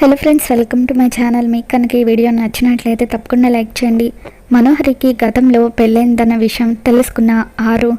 Hello friends welcome to my channel మీకు కనుక ఈ వీడియో నచ్చినట్లయితే తప్పకుండా లైక్ చేయండి. మనోహరికి గతంలో పెళ్ళైందన్న విషయం తెలుసుకున్న ఆరు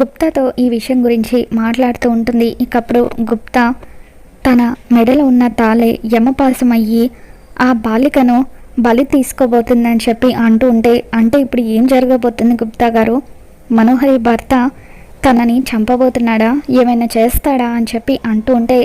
గుప్తాతో ఈ విషయం గురించి మాట్లాడుతూ ఉంటుంది. ఇకప్పుడు గుప్తా తన మెడలో ఉన్న తాళే యమపాసం అయ్యి ఆ బాలికను బలి తీసుకోబోతుందని చెప్పి అంటూ ఉంటే అంటే ఇప్పుడు ఏం జరగబోతుంది గుప్తా గారు? మనోహరి భర్త తనని చంపబోతున్నాడా? ఏమైనా చేస్తాడా అని చెప్పి అంటూ ఉంటే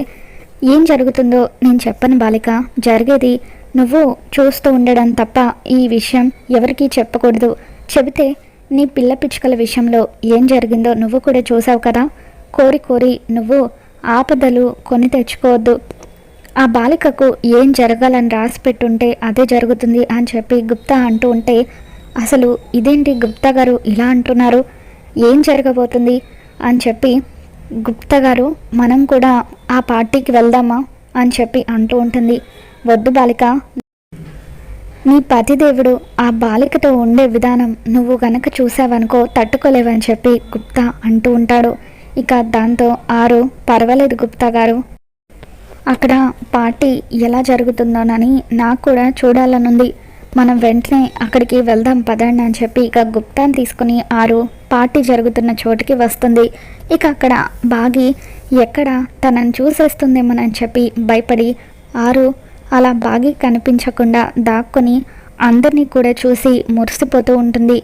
ఏం జరుగుతుందో నేను చెప్పను బాలిక. జరిగేది నువ్వు చూస్తూ ఉండడం తప్ప ఈ విషయం ఎవరికీ చెప్పకూడదు. చెబితే నీ పిల్ల పిచ్చుకల విషయంలో ఏం జరిగిందో నువ్వు కూడా చూసావు కదా. కోరి కోరి నువ్వు ఆపదలు కొని తెచ్చుకోవద్దు. ఆ బాలికకు ఏం జరగాలని రాసి పెట్టుంటే అదే జరుగుతుంది అని చెప్పి గుప్తా అంటూ ఉంటే అసలు ఇదేంటి గుప్తా గారు ఇలా అంటున్నారు? ఏం జరగబోతుంది? అని చెప్పి గుప్తా గారు మనం కూడా ఆ పార్టీకి వెళ్దామా అని చెప్పి అంటూ ఉంటుంది. వద్దు బాలిక. నీ పతిదేవుడు ఆ బాలికతో ఉండే విధానం నువ్వు గనక చూసావనుకో తట్టుకోలేవని చెప్పి గుప్తా అంటూ ఉంటాడు. ఇక దాంతో ఆరు పర్వాలేదు గుప్తా గారు. అక్కడ పార్టీ ఎలా జరుగుతుందోనని నాకు కూడా చూడాలనుంది. మనం వెంటనే అక్కడికి వెళ్దాం పదండి అని చెప్పి ఇక గుప్తాన్ని తీసుకుని ఆరు పార్టీ జరుగుతున్న చోటుకి వస్తుంది. ఇక అక్కడ బాగి ఎక్కడ తనని చూసేస్తుందేమోనని చెప్పి భయపడి ఆరు అలా బాగి కనిపించకుండా దాక్కుని అందరినీ కూడా చూసి మురిసిపోతూ ఉంటుంది.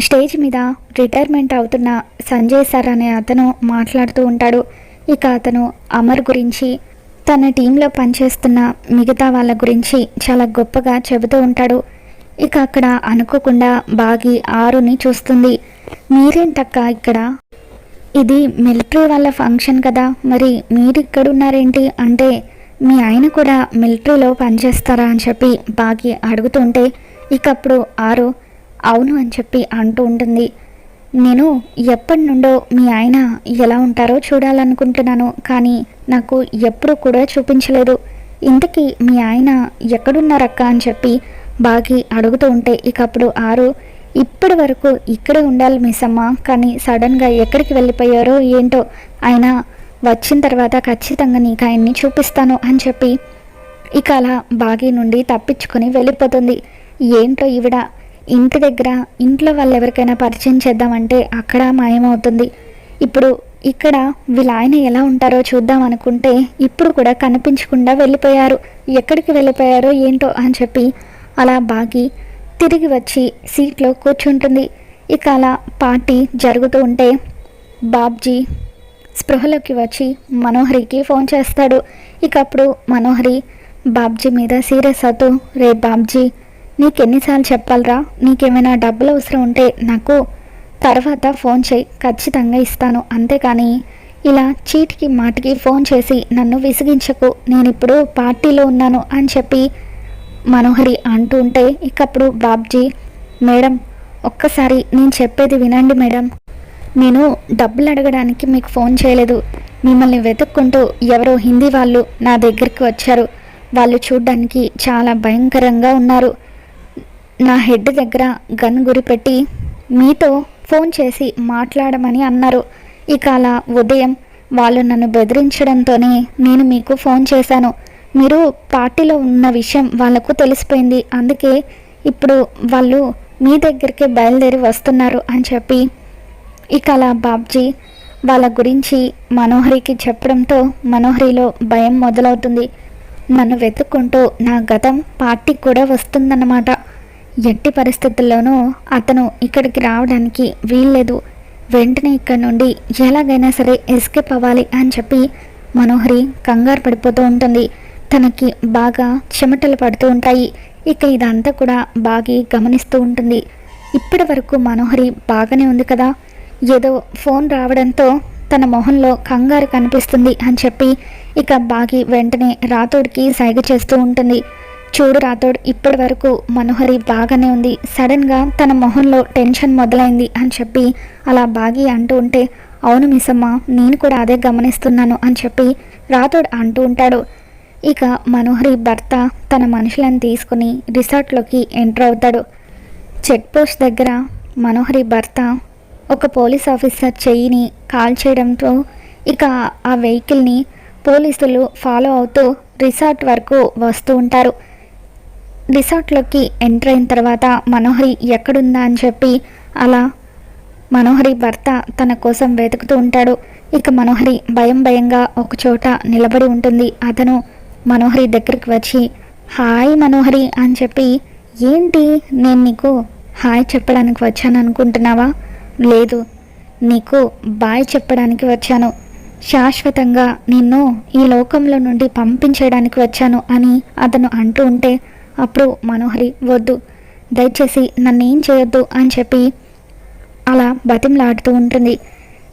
స్టేజ్ మీద రిటైర్మెంట్ అవుతున్న సంజయ్ సార్ అనే అతను మాట్లాడుతూ ఉంటాడు. ఇక అతను అమర్ గురించి తన టీంలో పనిచేస్తున్న మిగతా వాళ్ళ గురించి చాలా గొప్పగా చెబుతూ ఉంటాడు. ఇక అక్కడ అనుకోకుండా బాగి ఆరుని చూస్తుంది. మీరేంటక్క ఇక్కడ? ఇది మిలిటరీ వాళ్ళ ఫంక్షన్ కదా. మరి మీరు ఇక్కడ ఉన్నారేంటి అంటే మీ ఆయన కూడా మిలిటరీలో పనిచేస్తారా అని చెప్పి బాగి అడుగుతుంటే ఇకప్పుడు ఆరు అవును అని చెప్పి అంటూ ఉంటుంది. నేను ఎప్పటి నుండో మీ ఆయన ఎలా ఉంటారో చూడాలనుకుంటున్నాను కానీ నాకు ఎప్పుడు కూడా చూపించలేదు. ఇంతకీ మీ ఆయన ఎక్కడున్నారక్క అని చెప్పి బాగి అడుగుతూ ఉంటే ఇకప్పుడు ఆరు ఇప్పటి వరకు ఇక్కడే ఉండాలి మిస్ అమ్మ కానీ సడన్గా ఎక్కడికి వెళ్ళిపోయారో ఏంటో. ఆయన వచ్చిన తర్వాత ఖచ్చితంగా నీకు ఆయన్ని చూపిస్తాను అని చెప్పి ఇక అలా బాగి నుండి తప్పించుకొని వెళ్ళిపోతుంది. ఏంటో ఈవిడ ఇంటి దగ్గర ఇంట్లో వాళ్ళు ఎవరికైనా పరిచయం చేద్దామంటే అక్కడ మాయమవుతుంది. ఇప్పుడు ఇక్కడ వీళ్ళ ఆయన ఎలా ఉంటారో చూద్దాం అనుకుంటే ఇప్పుడు కూడా కనిపించకుండా వెళ్ళిపోయారు. ఎక్కడికి వెళ్ళిపోయారో ఏంటో అని చెప్పి అలా బాగి తిరిగి వచ్చి సీట్లో కూర్చుంటుంది. ఇక అలా పార్టీ జరుగుతూ ఉంటే బాబ్జీ స్పృహలోకి వచ్చి మనోహరికి ఫోన్ చేస్తాడు. ఇక అప్పుడు మనోహరి బాబ్జీ మీద సీరియస్ అవుతూ రే బాబ్జీ నీకెన్నిసార్లు చెప్పాలరా? నీకేమైనా డబ్బులు అవసరం ఉంటే నాకు తర్వాత ఫోన్ చేయి. ఖచ్చితంగా ఇస్తాను. అంతేకాని ఇలా చీటికి మాటికి ఫోన్ చేసి నన్ను విసిగించకు. నేను ఇప్పుడు పార్టీలో ఉన్నాను అని చెప్పి మనోహరి అంటూ ఉంటే ఇకప్పుడు బాబ్జీ మేడం ఒక్కసారి నేను చెప్పేది వినండి మేడం. నేను డబ్బులు అడగడానికి మీకు ఫోన్ చేయలేదు. మిమ్మల్ని వెతుక్కుంటూ ఎవరో హిందీ వాళ్ళు నా దగ్గరికి వచ్చారు. వాళ్ళు చూడ్డానికి చాలా భయంకరంగా ఉన్నారు. నా హెడ్ దగ్గర గన్ గురిపెట్టి మీతో ఫోన్ చేసి మాట్లాడమని అన్నారు. ఇక అలా ఉదయం వాళ్ళు నన్ను బెదిరించడంతోనే నేను మీకు ఫోన్ చేశాను. మీరు పార్టీలో ఉన్న విషయం వాళ్ళకు తెలిసిపోయింది. అందుకే ఇప్పుడు వాళ్ళు మీ దగ్గరికి బయలుదేరి వస్తున్నారు అని చెప్పి ఇక అలా బాబ్జీ వాళ్ళ గురించి మనోహరికి చెప్పడంతో మనోహరిలో భయం మొదలవుతుంది. నన్ను వెతుక్కుంటూ నా గతం పార్టీకి కూడా వస్తుందన్నమాట. ఎట్టి పరిస్థితుల్లోనూ అతను ఇక్కడికి రావడానికి వీల్లేదు. వెంటనే ఇక్కడ నుండి ఎలాగైనా సరే ఎస్కేప్ అవ్వాలి అని చెప్పి మనోహరి కంగారు పడిపోతూ ఉంటుంది. తనకి బాగా చెమటలు పడుతూ ఉంటాయి. ఇక ఇదంతా కూడా బాగి గమనిస్తూ ఉంటుంది. ఇప్పటి వరకు మనోహరి బాగానే ఉంది కదా? ఏదో ఫోన్ రావడంతో తన మొహంలో కంగారు కనిపిస్తుంది అని చెప్పి ఇక బాగి వెంటనే రాతోడికి సైగ చేస్తూ ఉంటుంది. చూడు రాతోడ్ ఇప్పటి వరకు మనోహరి బాగానే ఉంది. సడన్గా తన మొహంలో టెన్షన్ మొదలైంది అని చెప్పి అలా బాగి అంటూ ఉంటే అవును మిసమ్మ నేను కూడా అదే గమనిస్తున్నాను అని చెప్పి రాతోడ్ అంటూ ఉంటాడు. ఇక మనోహరి భర్త తన మనుషులను తీసుకుని రిసార్ట్లోకి ఎంటర్ అవుతాడు. చెక్ పోస్ట్ దగ్గర మనోహరి భర్త ఒక పోలీస్ ఆఫీసర్ చెయ్యిని కాల్ చేయడంతో ఇక ఆ వెహికల్ని పోలీసులు ఫాలో అవుతూ రిసార్ట్ వరకు వస్తూ ఉంటారు. రిసార్ట్లోకి ఎంటర్ అయిన తర్వాత మనోహరి ఎక్కడుందా అని చెప్పి అలా మనోహరి భర్త తన కోసం వెతుకుతూ ఉంటాడు. ఇక మనోహరి భయం భయంగా ఒకచోట నిలబడి ఉంటుంది. అతను మనోహరి దగ్గరికి వచ్చి హాయ్ మనోహరి అని చెప్పి ఏంటి నేను నీకు హాయ్ చెప్పడానికి వచ్చాను అనుకుంటున్నావా? లేదు నీకు బాయ్ చెప్పడానికి వచ్చాను. శాశ్వతంగా నిన్ను ఈ లోకంలో నుండి పంపించడానికి వచ్చాను అని అతను అంటూ ఉంటే అప్పుడు మనోహరి వద్దు దయచేసి నన్నేం చేయొద్దు అని చెప్పి అలా బతిమలాడుతూ ఉంటుంది.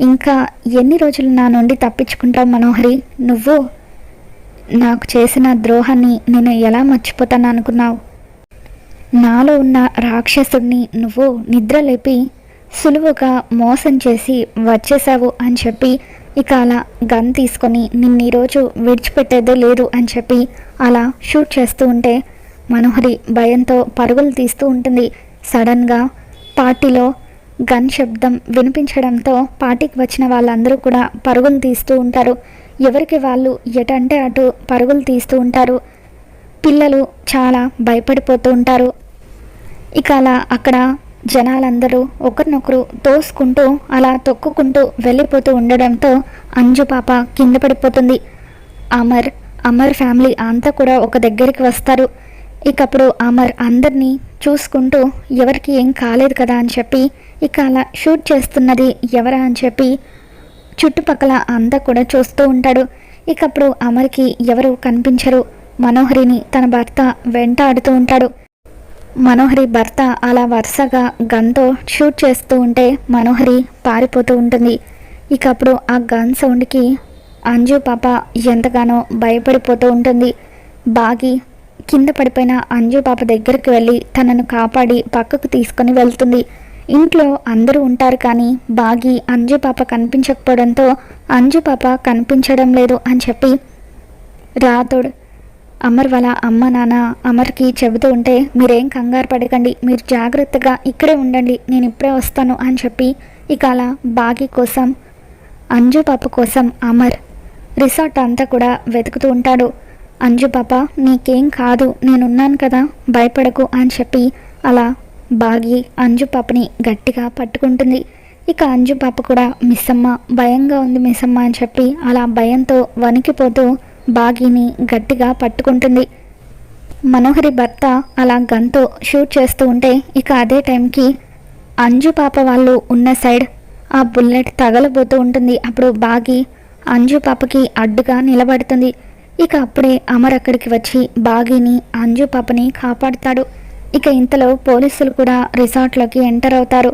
ఇంకా ఎన్ని రోజులు నా నుండి తప్పించుకుంటావు మనోహరి? నువ్వు నాకు చేసిన ద్రోహాన్ని నేను ఎలా మర్చిపోతాను అనుకున్నావు? నాలో ఉన్న రాక్షసుడిని నువ్వు నిద్రలేపి సులువుగా మోసం చేసి వచ్చేసావు అని చెప్పి ఇక అలా గన్ తీసుకొని నిన్న ఈరోజు విడిచిపెట్టేదే లేదు అని చెప్పి అలా షూట్ చేస్తూ ఉంటే మనోహరి భయంతో పరుగులు తీస్తూ ఉంటుంది. సడన్గా పార్టీలో గన్ శబ్దం వినిపించడంతో పార్టీకి వచ్చిన వాళ్ళందరూ కూడా పరుగులు తీస్తూ ఉంటారు. ఎవరికి వాళ్ళు ఎటంటే అటు పరుగులు తీస్తూ ఉంటారు. పిల్లలు చాలా భయపడిపోతూ ఉంటారు. ఇక అలా అక్కడ జనాలందరూ ఒకరినొకరు తోసుకుంటూ అలా తొక్కుకుంటూ వెళ్ళిపోతూ ఉండడంతో అంజు పాప కింద పడిపోతుంది. అమర్ అమర్ ఫ్యామిలీ అంతా కూడా ఒక దగ్గరికి వస్తారు. ఇకప్పుడు అమర్ అందరినీ చూసుకుంటూ ఎవరికి ఏం కాలేదు కదా అని చెప్పి ఇక అలా షూట్ చేస్తున్నది ఎవరా అని చెప్పి చుట్టుపక్కల అంతా కూడా చూస్తూ ఉంటాడు. ఇక అప్పుడు అమర్కి ఎవరు కనిపించరు. మనోహరిని తన భర్త వెంట ఆడుతూ ఉంటాడు. మనోహరి భర్త అలా వరుసగా గన్తో షూట్ చేస్తూ ఉంటే మనోహరి పారిపోతూ ఉంటుంది. ఇక అప్పుడు ఆ గన్ సౌండ్కి అంజు పాప ఎంతగానో భయపడిపోతూ ఉంటుంది. బాగి కింద పడిపోయిన అంజు పాప దగ్గరికి వెళ్ళి తనను కాపాడి పక్కకు తీసుకొని వెళ్తుంది. ఇంట్లో అందరూ ఉంటారు కానీ బాగి అంజు పాప కనిపించకపోవడంతో అంజు పాప కనిపించడం లేదు అని చెప్పి రాతోడు అమర్ వాళ్ళ అమ్మ నాన్న అమర్కి చెబుతూ ఉంటే మీరేం కంగారు పడకండి మీరు జాగ్రత్తగా ఇక్కడే ఉండండి నేను ఇప్పుడే వస్తాను అని చెప్పి ఇక అలా బాగి కోసం అంజు పాప కోసం అమర్ రిసార్ట్ అంతా కూడా వెతుకుతూ ఉంటాడు. అంజు పాప నీకేం కాదు నేనున్నాను కదా భయపడకు అని చెప్పి అలా బాగి అంజు పాపని గట్టిగా పట్టుకుంటుంది. ఇక అంజు పాప కూడా మిస్సమ్మ భయంగా ఉంది మిస్సమ్మ అని చెప్పి అలా భయంతో వణికిపోతూ బాగిని గట్టిగా పట్టుకుంటుంది. మనోహరి భర్త అలా గన్తో షూట్ చేస్తూ ఉంటే ఇక అదే టైంకి అంజు పాప వాళ్ళు ఉన్న సైడ్ ఆ బుల్లెట్ తగలబోతూ ఉంటుంది. అప్పుడు బాగి అంజు పాపకి అడ్డుగా నిలబడుతుంది. ఇక అప్పుడే అమర్ అక్కడికి వచ్చి బాగిని అంజు పాపని కాపాడుతాడు. ఇక ఇంతలో పోలీసులు కూడా రిసార్ట్లోకి ఎంటర్ అవుతారు.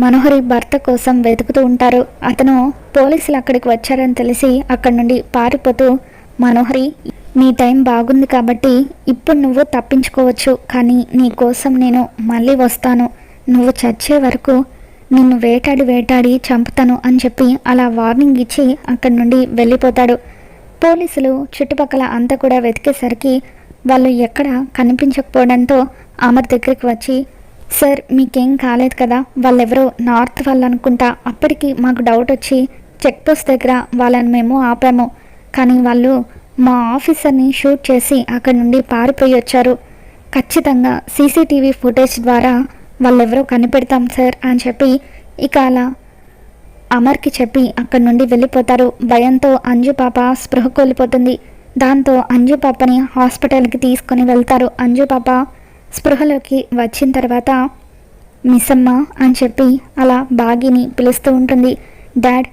మనోహరి భర్త కోసం వెతుకుతూ ఉంటారు. అతను పోలీసులు అక్కడికి వచ్చారని తెలిసి అక్కడి నుండి పారిపోతూ మనోహరి నీ టైం బాగుంది కాబట్టి ఇప్పుడు నువ్వు తప్పించుకోవచ్చు. కానీ నీ కోసం నేను మళ్ళీ వస్తాను. నువ్వు చచ్చే వరకు నిన్ను వేటాడి వేటాడి చంపుతాను అని చెప్పి అలా వార్నింగ్ ఇచ్చి అక్కడి నుండి వెళ్ళిపోతాడు. పోలీసులు చుట్టుపక్కల అంతా కూడా వెతికేసరికి వాళ్ళు ఎక్కడ కనిపించకపోవడంతో అమర్ దగ్గరికి వచ్చి సార్ మీకేం కాలేదు కదా. వాళ్ళెవరో నార్త్ వాళ్ళు అనుకుంటా అప్పటికి మాకు డౌట్ వచ్చి చెక్ పోస్ట్ దగ్గర వాళ్ళని మేము ఆపాము. కానీ వాళ్ళు మా ఆఫీసర్ని షూట్ చేసి అక్కడి నుండి పారిపోయి వచ్చారు. ఖచ్చితంగా సీసీటీవీ ఫుటేజ్ ద్వారా వాళ్ళెవరో కనిపెడతాం సార్ అని చెప్పి ఇక అలా అమర్కి చెప్పి అక్కడి నుండి వెళ్ళిపోతారు. భయంతో అంజు పాప స్పృహ కోల్పోతుంది. దాంతో అంజు పాపని హాస్పిటల్కి తీసుకొని వెళ్తారు. అంజు పాప స్పృహలోకి వచ్చిన తర్వాత మిస్సమ్మ అని చెప్పి అలా బాగిని పిలుస్తూ ఉంటుంది. డాడ్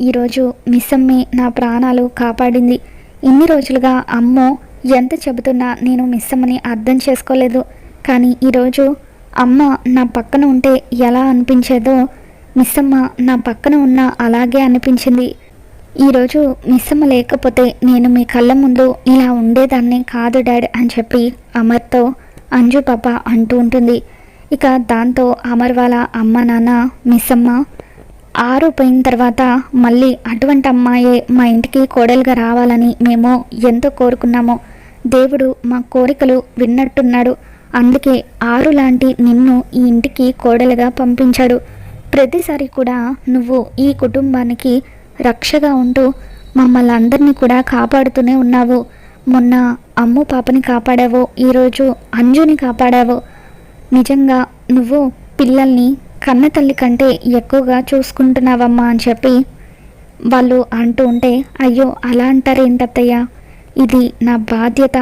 ఈరోజు మిస్సమ్మే నా ప్రాణాలు కాపాడింది. ఇన్ని రోజులుగా అమ్మో ఎంత చెబుతున్నా నేను మిస్సమ్మని అర్థం చేసుకోలేదు. కానీ ఈరోజు అమ్మ నా పక్కన ఉంటే ఎలా అనిపించేదో మిస్సమ్మ నా పక్కన ఉన్న అలాగే అనిపించింది. ఈరోజు మిస్సమ్మ లేకపోతే నేను మీ కళ్ళ ముందు ఇలా ఉండేదాన్ని కాదు డాడ్ అని చెప్పి అమర్తో అంజు పాప అంటూ ఉంటుంది. ఇక దాంతో అమర్ వాళ్ళ అమ్మ నాన్న మిస్సమ్మ ఆరు పోయిన తర్వాత మళ్ళీ అటువంటి అమ్మాయే మా ఇంటికి కోడలుగా రావాలని మేము ఎంతో కోరుకున్నాము. దేవుడు మా కోరికలు విన్నట్టున్నాడు. అందుకే ఆరు లాంటి నిన్ను ఈ ఇంటికి కోడలుగా పంపించాడు. ప్రతిసారి కూడా నువ్వు ఈ కుటుంబానికి రక్షగా ఉంటూ మమ్మల్ని అందరినీ కూడా కాపాడుతూనే ఉన్నావు. మొన్న అమ్ము పాపని కాపాడావు. ఈరోజు అంజుని కాపాడావు. నిజంగా నువ్వు పిల్లల్ని కన్న తల్లి కంటే ఎక్కువగా చూసుకుంటున్నావమ్మా అని చెప్పి వాళ్ళు అంటూ ఉంటే అయ్యో అలా అంటారేంటత్తయ్య ఇది నా బాధ్యత.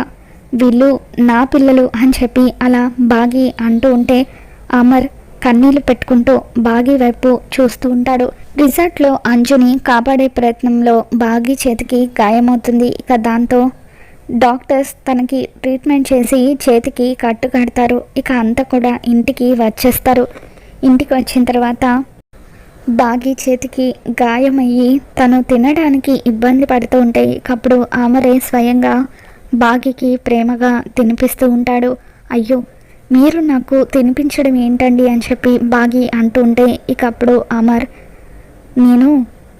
వీళ్ళు నా పిల్లలు అని చెప్పి అలా బాగి అంటూ ఉంటే అమర్ కన్నీళ్ళు పెట్టుకుంటూ బాగి వైపు చూస్తూ ఉంటాడు. రిసార్ట్లో అంజుని కాపాడే ప్రయత్నంలో బాగి చేతికి గాయమవుతుంది. ఇక దాంతో డాక్టర్స్ తనకి ట్రీట్మెంట్ చేసి చేతికి కట్టు కడతారు. ఇక అంతా కూడా ఇంటికి వచ్చేస్తారు. ఇంటికి వచ్చిన తర్వాత బాగి చేతికి గాయమయ్యి తను తినడానికి ఇబ్బంది పడుతూ ఉంటాయి అప్పుడు ఆమరే స్వయంగా బాగికి ప్రేమగా తినిపిస్తూ ఉంటాడు. అయ్యో మీరు నాకు తినిపించడం ఏంటండి అని చెప్పి బాగి అంటుంటే ఇక అప్పుడు అమర్ నేను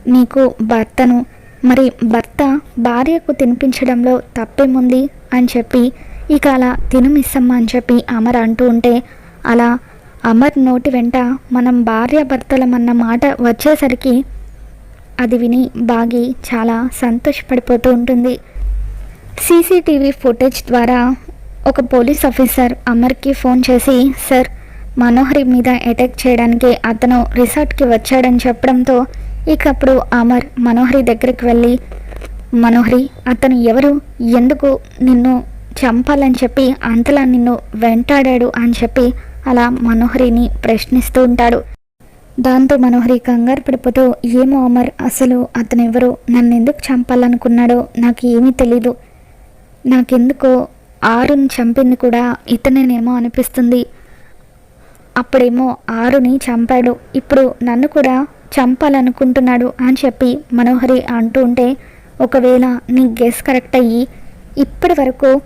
నీకు భర్తను మరి భర్త భార్యకు తినిపించడంలో తప్పేముంది అని చెప్పి ఇక అలా తినమిස්සమ్మా అని చెప్పి అమర్ అంటూ ఉంటే అలా అమర్ నోటి వెంట మనం భార్య భర్తలమన్న మాట వచ్చేసరికి అది విని బాగి చాలా సంతోషపడిపోతూ ఉంటుంది. సీసీటీవీ ఫుటేజ్ ద్వారా ఒక పోలీస్ ఆఫీసర్ అమర్కి ఫోన్ చేసి సార్ మనోహరి మీద అటాక్ చేయడానికి అతను రిసార్ట్కి వచ్చాడని చెప్పడంతో ఇక అప్పుడు అమర్ మనోహరి దగ్గరికి వెళ్ళి మనోహరి అతను ఎవరు? ఎందుకు నిన్ను చంపాలని చెప్పి అంతలా నిన్ను వెంటాడాడు? అని చెప్పి అలా మనోహరిని ప్రశ్నిస్తూ ఉంటాడు. దాంతో మనోహరి కంగారు పడిపోతూ ఏమో అమర్ అసలు అతను ఎవరు నన్ను ఎందుకు చంపాలనుకున్నాడో నాకు ఏమీ తెలీదు. నాకెందుకో ఆరుని చంపింది కూడా ఇతనేనేమో అనిపిస్తుంది. అప్పుడేమో ఆరుని చంపాడు. ఇప్పుడు నన్ను కూడా చంపాలనుకుంటున్నాడు అని చెప్పి మనోహరి అంటూ ఉంటే ఒకవేళ నీ గెస్ కరెక్ట్ అయ్యి ఇప్పటి వరకు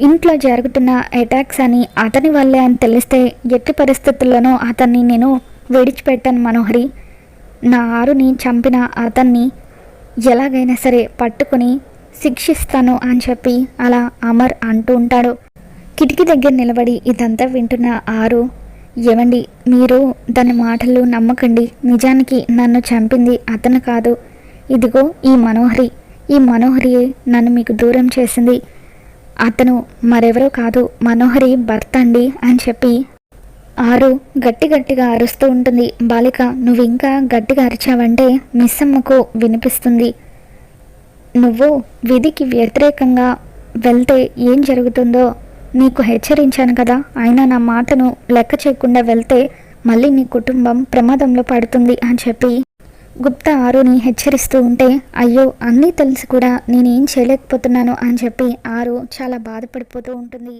ఇంట్లో జరుగుతున్న అటాక్స్ అని అతని వల్లే అని తెలిస్తే ఎట్టి పరిస్థితుల్లోనూ అతన్ని నేను విడిచిపెట్టాను మనోహరి. నా ఆరుని చంపిన అతన్ని ఎలాగైనా సరే పట్టుకుని శిక్షిస్తాను అని చెప్పి అలా అమర్ అంటూ ఉంటాడు. కిటికీ దగ్గర నిలబడి ఇదంతా వింటున్న ఆరు ఏవండి మీరు దాని మాటలు నమ్మకండి. నిజానికి నన్ను చంపింది అతను కాదు. ఇదిగో ఈ మనోహరి. ఈ మనోహరి నన్ను మీకు దూరం చేసింది. అతను మరెవరో కాదు. మనోహరి భర్త అండి అని చెప్పి ఆరు గట్టి గట్టిగా అరుస్తూ ఉంటుంది. బాలిక నువ్వు ఇంకా గట్టిగా అరిచావంటే మిస్సమ్మకు వినిపిస్తుంది. నువ్వు విధికి వ్యతిరేకంగా వెళ్తే ఏం జరుగుతుందో నీకు హెచ్చరించాను కదా. అయినా నా మాటను లెక్క చేయకుండా వెళ్తే మళ్ళీ నీ కుటుంబం ప్రమాదంలో పడుతుంది అని చెప్పి గుప్తా ఆరుని హెచ్చరిస్తూ ఉంటే అయ్యో అన్నీ తెలిసి కూడా నేనేం చేయలేకపోతున్నాను అని చెప్పి ఆరు చాలా బాధపడిపోతూ ఉంటుంది.